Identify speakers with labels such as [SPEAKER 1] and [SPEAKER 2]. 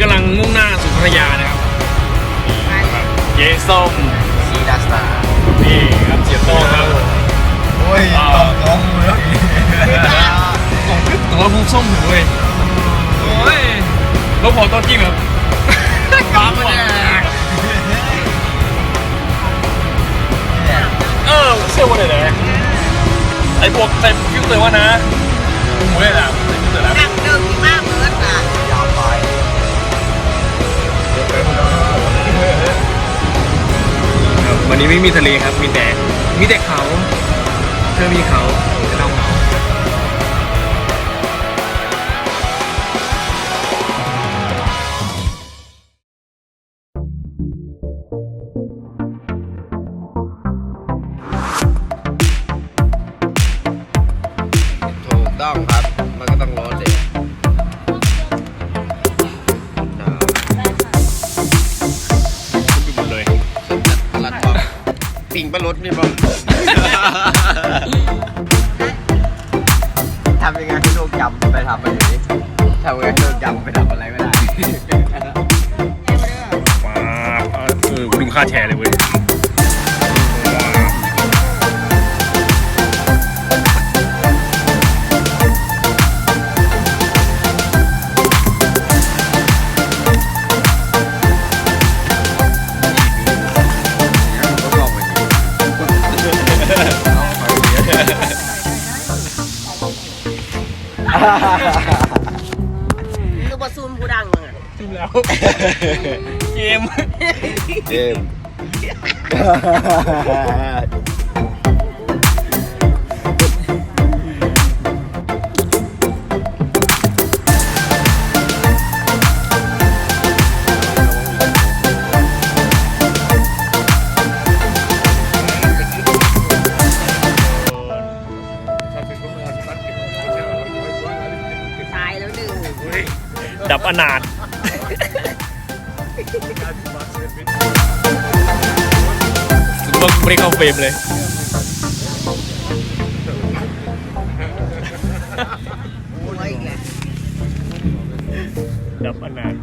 [SPEAKER 1] กำลังมุ่งหน้าสู่พัทยานะครับครับเจ๊ส้ม
[SPEAKER 2] ซีดัสตา
[SPEAKER 1] นี่ครับเสียโป้งครับ
[SPEAKER 2] โอ้ยต้องน้องมือ
[SPEAKER 1] ของขึ้นตัวผู้ส้มอยู่เว้ยโอ้ยแล้วพอตอนจริงแบบ
[SPEAKER 2] ฟ้ามันเนี่ย
[SPEAKER 1] เออเชื่อว่าไหนไหนไอ้พวกใส่ฟิวเตอร์ว่านะหมูเลยนะใส่ฟิวเตอร์แล้ว
[SPEAKER 3] นั่งเดินที่มาเวั
[SPEAKER 1] นนี้ไม่มีทะเลครับ มีแต่ มีแต่เขา เธอมีเขาแต่เราเหงา
[SPEAKER 2] ถูกต้องครับ มันก็ต้องร้อน ปิ่งปลารถนี่ป่ะทำยังไงให้ลูกจำไปทำอะไรนี้ทำยังไงให้ลูกจำไปทำอะไรไม่ได้
[SPEAKER 1] ว้าวเออกูดูค่าแชร์เลยเว้ย
[SPEAKER 3] คือบซูมผู้ดังเลยอะ
[SPEAKER 1] จบแล้ว เกม
[SPEAKER 2] เกม
[SPEAKER 1] ดับอนาถคุณว่ากูไม่ได้เข้าเฟรมเลย
[SPEAKER 3] โอ้ยอีกแล้ว
[SPEAKER 1] ดับอนาถ